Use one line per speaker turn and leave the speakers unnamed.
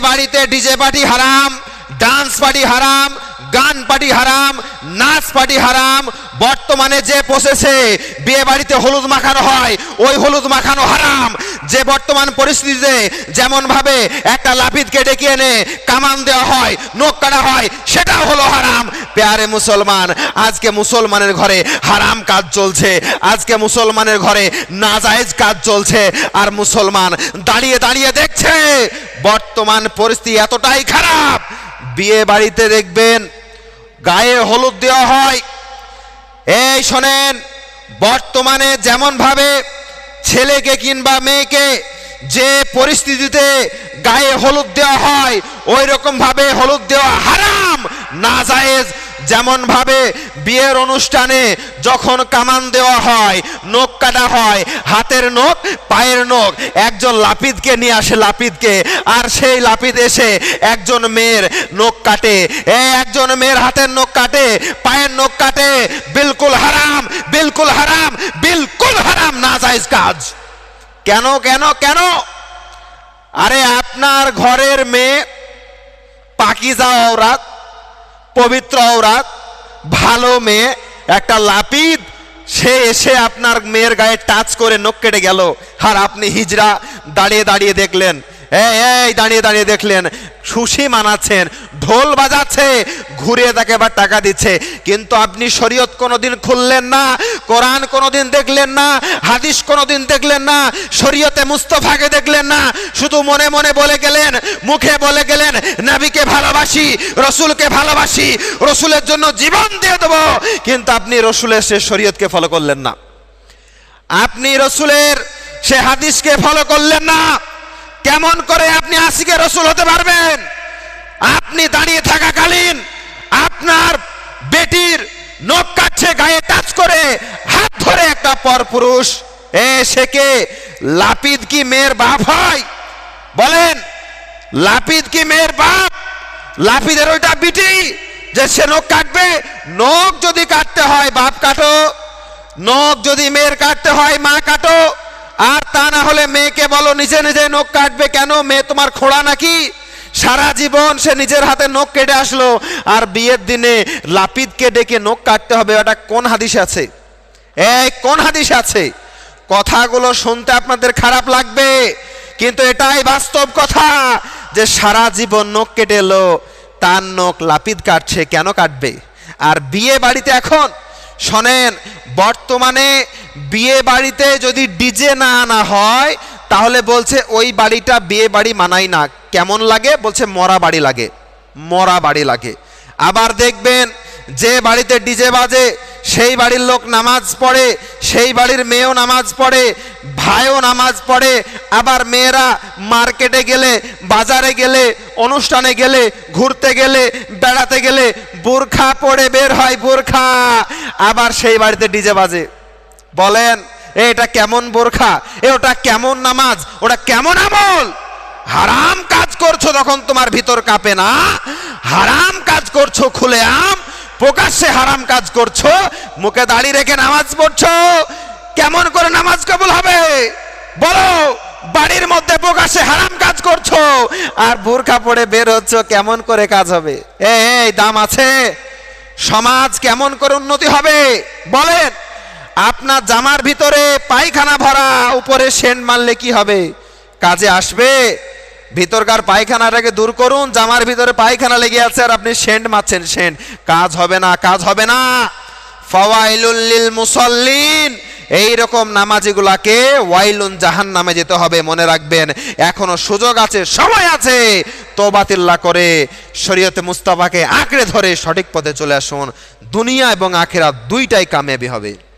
বাড়িতে DJ party হারাম dance party হারাম গান পার্টি হারাম নাচ পার্টি হারাম, বর্তমানে যে পোষেছে বিয়ে বাড়িতে হলুদ মাখানো হয়, ওই হলুদ মাখানো হারাম। যে বর্তমান পরিস্থিতিতে যেমন ভাবে একটা লাপিদকে ডেকে এনে কামান দেওয়া হয়, নোখ কাটা হয়, সেটাও হলো হারাম। পেয়ারে মুসলমান, আজকে মুসলমানের ঘরে হারাম কাজ চলছে, আজকে মুসলমানের ঘরে নাজায়েজ কাজ চলছে, আর মুসলমান দাঁড়িয়ে দাঁড়িয়ে দেখছে, বর্তমান পরিস্থিতি এতটাই খারাপ। বিয়ে বাড়িতে দেখবেন গায়ে হলুদ দেওয়া হয়। এই শোনেন, বর্তমানে যেমনভাবে ছেলেকে কিংবা মেয়েকে যে পরিস্থিতিতে গায়ে হলুদ দেওয়া হয় ওই রকম ভাবে হলুদ দেওয়া হারাম না জায়েজ যেমন ভাবে বিয়ের অনুষ্ঠানে যখন কামান দেওয়া হয়, নখ কাটা হয়, হাতের নখ, পায়ের নখ, একজন লাপিদকে নিয়ে আসে লাপিদকে, আর সেই লাপিদ এসে একজন মেয়ের নখ কাটে। এ একজন মেয়ের হাতের নখ কাটে, পায়ের নখ কাটে, বিলকুল হারাম বিলকুল হারাম বিলকুল হারাম না জায়েজ কাজ। কেন কেন কেন? আরে আপনার ঘরের মেয়ে, পাকিজা ওরাত পবিত্র ওরাত ভালো মেয়ে, একটা লাপিদ, সে এসে আপনার মেয়ের গায়ে টাচ করে নখ কেটে গেল। আর আপনি হিজরা দাঁড়িয়ে দাঁড়িয়ে দেখলেন এই দাঁড়িয়ে দাঁড়িয়ে দেখলেন। সুশি মানাচ্ছেন, ঢোল বাজাচ্ছে, ঘুরে তাকে আবার টাকা দিচ্ছে। কিন্তু আপনি শরীয়ত কোনোদিন খুললেন না, কোরআন কোনোদিন দেখলেন না, হাদিস কোনোদিন দেখলেন না, শরীয়তে মুস্তফাকে দেখলেন না, শুধু মনে মনে বলে গেলেন, মুখে বলে গেলেন, নাবিকে ভালোবাসি, রসুলকে ভালোবাসি, রসুলের জন্য জীবন দিয়ে দেবো। কিন্তু আপনি রসুলের সে শরীয়তকে ফলো করলেন না। আপনি রসুলের সে হাদিসকে ফলো করলেন না। কেমন করে আপনি আশিকে রসুল হতে পারবেন? আপনি দাঁড়িয়ে থাকাকালীন আপনার বেটির নখ কাটছে গায়ে টাচ করে হাত ধরে একটা পরপুরুষ। এ, সে কে? লাপিদ কি মেয়ের বাপ হয়? বলেন, লাপিদ কি মেয়ের বাপ? লাপিদের ওইটা বিটি যে সে নখ কাটবে। নখ যদি কাটতে হয় বাপ কাটো, নখ যদি মেয়ের কাটতে হয় মা কাটো। আর তা না হলে মেয়েকে বলো, নিজে নিজে নখ কাটবে কেন? মেয়ে তোমার খোড়া নাকি? সারা জীবন সে নিজের হাতে নখ কেটে আসলো। আর বিয়ের দিনে লাপিদকে ডেকে নখ কাটতে হবে, ওটা কোন হাদিস আছে? এই, কোন হাদিস আছে? কথাগুলো শুনতে আপনাদের খারাপ লাগবে, কিন্তু এটাই বাস্তব কথা যে সারা জীবন নখ কেটে এলো, তার নখ লাপিদ কাটছে, কেন কাটবে? আর বিয়ে বাড়িতে এখন, শোনেন, বর্তমানে বিয়ে বাড়িতে যদি ডিজে না আনা হয়, তাহলে বলছে ওই বাড়িটা বিয়ে বাড়ি মানাই না। কেমন লাগে? বলছে মরা বাড়ি লাগে। মরা বাড়ি লাগে। আবার দেখবেন, যে বাড়িতে ডিজে বাজে, সেই বাড়ির লোক নামাজ পড়ে, সেই বাড়ির মেয়েও নামাজ পড়ে, ভাইও নামাজ পড়ে, আবার মেয়েরা মার্কেটে গেলে, বাজারে গেলে, অনুষ্ঠানে গেলে, ঘুরতে গেলে, বেড়াতে গেলে, বোরখা পড়ে বের হয়, বোরখা। আবার সেই বাড়িতে ডিজে বাজে। বলেন এটা কেমন বোরখা? এ, ওটা কেমন নামাজ? ওটা কেমন আমল? হারাম কাজ করছ তখন তোমার ভিতর কাঁপে না? হারাম কাজ করছ খুলে আম? প্রকাশ্যে হারাম কাজ করছ? মুখে দাড়ি রেখে নামাজ পড়ছো? কেমন করে নামাজ কবুল হবে? বলো, বাড়ির মধ্যে প্রকাশ্যে হারাম কাজ করছ? আর বোরখা পরে বের হচ্ছ, কেমন করে কাজ হবে? এই, দাম আছে। সমাজ কেমন করে উন্নতি হবে? বলেন। আপনার জামার ভিতরে পায়খানা ভরা উপরে সেন্ট মারলে কি হবে? কাজে আসবে? ভিতরকার পায়খানাটাকে দূর করুন, জামার ভিতরে পায়খানা লেগে আছে আর আপনি সেন্ট মারছেন, সেন্ট। কাজ হবে না, কাজ হবে না। ফাওয়াইলুল মুসল্লিন। এই রকম নামাজিগুলাকে ওয়াইলুন জাহান নামে যেতে হবে, মনে রাখবেন। এখনও সুযোগ আছে, সময় আছে। তোবাতিল্লা করে শরীয়তে মুস্তাফাকে আঁকড়ে ধরে সঠিক পথে চলে আসুন। দুনিয়া এবং আখেরা দুইটাই কামিয়াবি হবে।